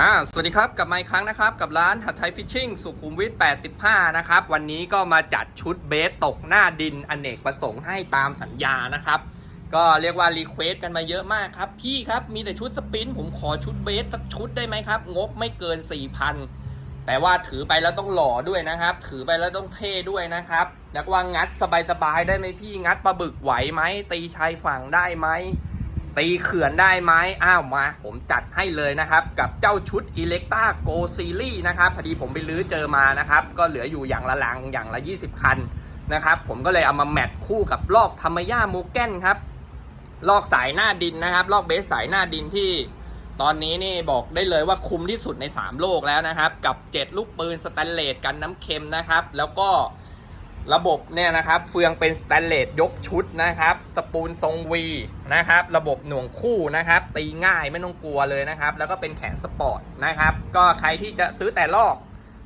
อ่าสวัสดีครับกลับมาอีกครั้งนะครับ กับร้านหัดไทยฟิชชิ่งสุขุมวิท 85 นะครับ วันนี้ก็มาจัดชุดเบสตกหน้าดินอเนกประสงค์ให้ตามสัญญานะครับ ก็เรียกว่ารีเควสกันมาเยอะมากครับ พี่ครับ มีแต่ชุดสปิน ผมขอชุดเบสสักชุดได้ไหมครับ งบไม่เกิน 4,000 แต่ว่าถือไปแล้วต้องหล่อด้วยนะครับ ถือไปแล้วต้องเท่ด้วยนะครับอยากว่างัดสบายๆได้ไหมพี่งัดปลาบึกไหวไหมตีชายฝั่งได้ไหม ตีเขื่อนได้ไหมอ้าวมา ผมจัดให้เลยนะครับ กับเจ้าชุด Electa Go Series นะครับ พอดีผมไปลื้อเจอมานะครับ ก็เหลืออยู่อย่างละลังอย่างละ 20 คันนะครับ ผมก็เลยเอามาแมทคู่กับลอกธรรมย่าโมแกนครับ ลอกสายหน้าดินนะครับ ลอกเบสสายหน้าดินที่ ตอนนี้นี่บอกได้เลยว่าคุ้มที่สุดใน 3 โลกแล้วนะครับ กับ 7 ลูกปืนสแตนเลสกันน้ำเค็มนะครับ แล้วก็ ระบบเนี่ยนะครับเฟืองเป็นสแตนเลสยกชุดนะครับ สปูลทรงวีนะครับ ระบบหน่วงคู่นะครับ ตีง่ายไม่ต้องกลัวเลยนะครับ แล้วก็เป็นแขนสปอร์ตนะครับ ก็ใครที่จะซื้อแต่ลอก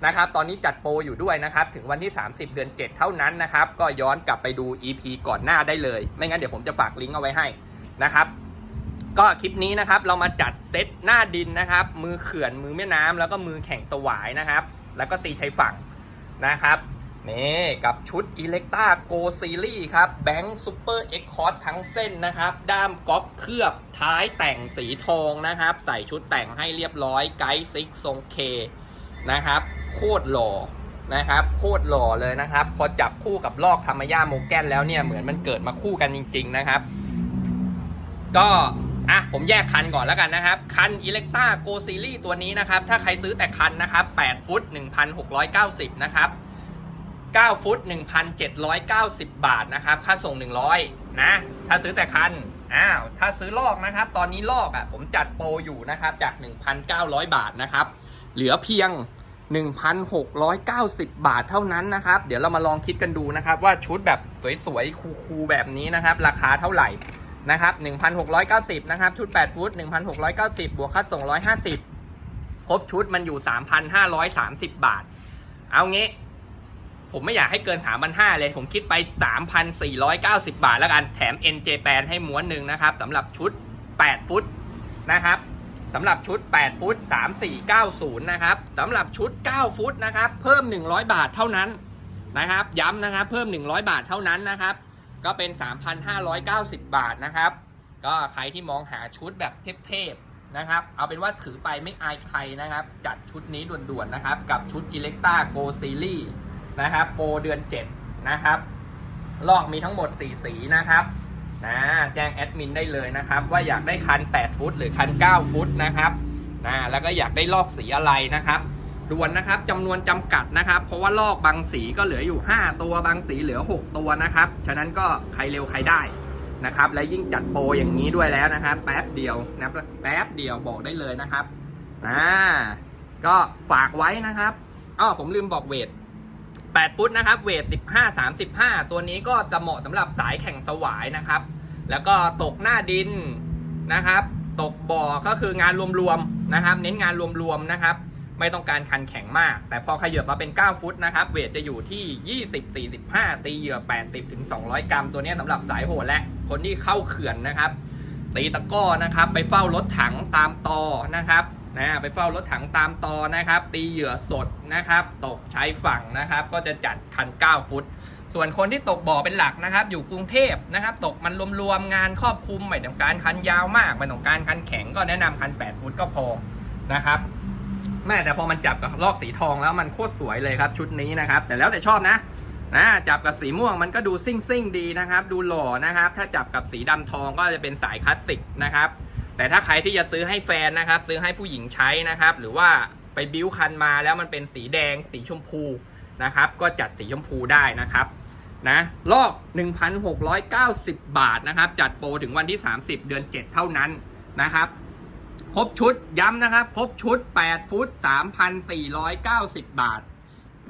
นะครับ ตอนนี้จัดโปรอยู่ด้วยนะครับ ถึงวันที่ 30 เดือน 7 เท่านั้นนะครับ ก็ย้อนกลับไปดู EP ก่อนหน้าได้เลย ไม่งั้นเดี๋ยวผมจะฝากลิงก์เอาไว้ให้นะครับ ก็คลิปนี้นะครับ เรามาจัดเซตหน้าดินนะครับ มือเขื่อนมือแม่น้ำแล้วก็มือแข่งสวายนะครับ แล้วก็ตีชายฝั่งนะครับ นี่กับชุด Electa Go Series ครับ Bank Super X c o r d ทั้งเส้นนะครับ ด้ามก๊อกเคลือบท้ายแต่งสีทองนะครับ ใส่ชุดแต่งให้เรียบร้อยไกด์ซิกทรงเคนะครับ โคตรหล่อนะครับ โคตรหล่อเลยนะครับ พอจับคู่กับลอกธรรมย่าโมแกนแล้วเนี่ย เหมือนมันเกิดมาคู่กันจริง ๆ นะครับ ก็อะผมแยกคันก่อนแล้วกันนะครับ คัน Electa Go Series ตัวนี้นะครับ ถ้าใครซื้อแต่คันนะครับ 8 ฟุต 1,690 นะครับ 9 ฟุต 1,790 บาทนะครับ ค่าส่ง 100 นะ ถ้าซื้อแต่คัน อ้าว ถ้าซื้อลอกนะครับ ตอนนี้ลอกอะ ผมจัดโปรอยู่นะครับ จาก 1,900 บาทนะครับ เหลือเพียง 1,690 บาทเท่านั้นนะครับ เดี๋ยวเรามาลองคิดกันดูนะครับ ว่าชุดแบบสวยๆ คูลๆ แบบนี้นะครับ ราคาเท่าไหร่นะครับ 1,690 นะครับ ชุด 8 ฟุต 1,690 บวกค่าส่ง 150 ครบชุดมันอยู่ 3,530 บาท เอางี้ ผมไม่อยากให้เกิน 3,500 เลย ผมคิดไป 3,490 บาทแล้วกัน แถม NJ แปนให้ม้วนหนึ่งนะครับสำหรับชุด 8 ฟุตนะครับสำหรับชุด 8 ฟุต 3490 นะครับสำหรับชุด 9 ฟุตนะครับ เพิ่ม 100 บาทเท่านั้นนะครับ ย้ำนะครับ เพิ่ม 100 บาทเท่านั้นนะครับ ก็เป็น 3,590 บาทนะครับ ก็ใครที่มองหาชุดแบบเทพๆนะครับ เอาเป็นว่าถือไปไม่อายใครนะครับ จัดชุดนี้ด่วนๆนะครับ กับชุด Electa Go Series นะครับ โปรเดือน 7 นะครับ ลอกมีทั้งหมด 4 สีนะครับนะแจ้งแอดมินได้เลยนะครับ ว่าอยากได้คัน 8 ฟุต หรือคัน 9 ฟุตนะครับนะแล้วก็อยากได้ลอกสีอะไรนะครับด่วนนะครับจำนวนจำกัดนะครับ เพราะว่าลอกบางสีก็เหลืออยู่ 5 ตัวบางสีเหลือ 6 ตัวนะครับ ฉะนั้นก็ใครเร็วใครได้นะครับ และยิ่งจัดโปรอย่างนี้ด้วยแล้วนะครับ แป๊บเดียวนะแป๊บเดียวบอกได้เลยนะครับนะก็ฝากไว้นะครับอ้อผมลืมบอกเวท 8 ฟุตนะครับ เวท 15 35 ตัวนี้ก็จะเหมาะสำหรับสายแข่งสวายนะครับ แล้วก็ตกหน้าดินนะครับ ตกบ่อก็คืองานรวมๆนะครับ เน้นงานรวมๆนะครับ ไม่ต้องการคันแข็งมาก แต่พอขยับมาเป็น 9 ฟุตนะครับ เวทจะอยู่ที่ 20 45 ตีเหยื่อ 80ถึง200 กรัม ตัวนี้สำหรับสายโหดและคนที่เข้าเขื่อนนะครับ ตีตะก้อนะครับ ไปเฝ้ารถถังตามตอนะครับ นะไปเฝ้ารถถังตามตอนะครับ ตีเหยื่อสดนะครับ ตกใช้ฝั่งนะครับ ก็จะจัดคัน 9 ฟุต ส่วนคนที่ตกบ่อเป็นหลักนะครับ อยู่กรุงเทพนะครับ ตกมันรวมๆงานครอบคลุมไม่ต้องการคันยาวมากไม่ต้องการคันแข็งก็แนะนำคัน 8 ฟุตก็พอนะครับแม่แต่พอมันจับกับลอกสีทองแล้วมันโคตรสวยเลยครับชุดนี้นะครับ แต่แล้วแต่ชอบนะนะจับกับสีม่วงมันก็ดูซิ่งซิ่งดีนะครับ ดูหล่อนะครับ ถ้าจับกับสีดำทองก็จะเป็นสายคลาสสิกนะครับ แต่ถ้าใครที่จะซื้อให้แฟนนะครับ ซื้อให้ผู้หญิงใช้นะครับ หรือว่าไปบิ้วคันมาแล้วมันเป็นสีแดงสีชมพูนะครับ ก็จัดสีชมพูได้นะครับนะลอก 1,690 บาทนะครับ จัดโปรถึงวันที่ 30 เดือน 7 เท่านั้นนะครับ ครบชุดย้ำนะครับ ครบชุด 8 ฟุต 3,490 บาท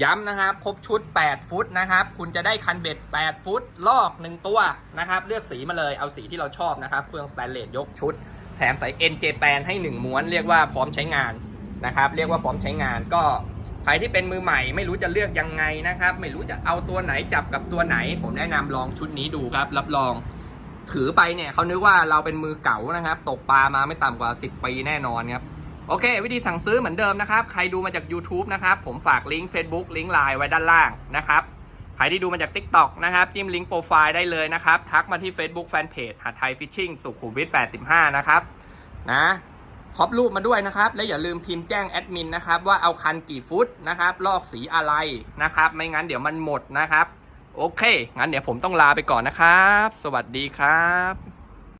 ย้ำนะครับ ครบชุด 8 ฟุตนะครับ คุณจะได้คันเบ็ด 8 ฟุต ลอก 1 ตัวนะครับ เลือกสีมาเลย เอาสีที่เราชอบนะครับ เฟืองสแตนเลสยกชุด ถมใส่ NJ แปนให้ 1 ม้วน เรียกว่าพร้อมใช้งานนะครับ เรียกว่าพร้อมใช้งานก็ใครที่เป็นมือใหม่ไม่รู้จะเลือกยังไงนะครับ ไม่รู้จะเอาตัวไหนจับกับตัวไหน ผมแนะนำลองชุดนี้ดูครับ รับรอง ถือไปเนี่ยเขานึกว่าเราเป็นมือเก๋านะครับ ตกปลามาไม่ต่ำกว่า 10 ปีแน่นอนครับ โอเค วิธีสั่งซื้อเหมือนเดิมนะครับ ใครดูมาจาก YouTube นะครับ ผมฝากลิงก์ Facebook ลิงก์ไลน์ไว้ด้านล่างนะครับ ครที่ดูมาจาก TikTok นะครับ จิ้มลิงก์โปรไฟล์ได้เลยนะครับ ทักมาที่ Facebook Fanpage หาไทยฟิชชิ่งสุขุมวิท85 นะครับนะครอบรูปมาด้วยนะครับ และอย่าลืมพิมพ์แจ้งแอดมินนะครับ ว่าเอาคันกี่ฟุตนะครับลอกสีอะไรนะครับ ไม่งั้นเดี๋ยวมันหมดนะครับ โอเค งั้นเดี๋ยวผมต้องลาไปก่อนนะครับ สวัสดีครับ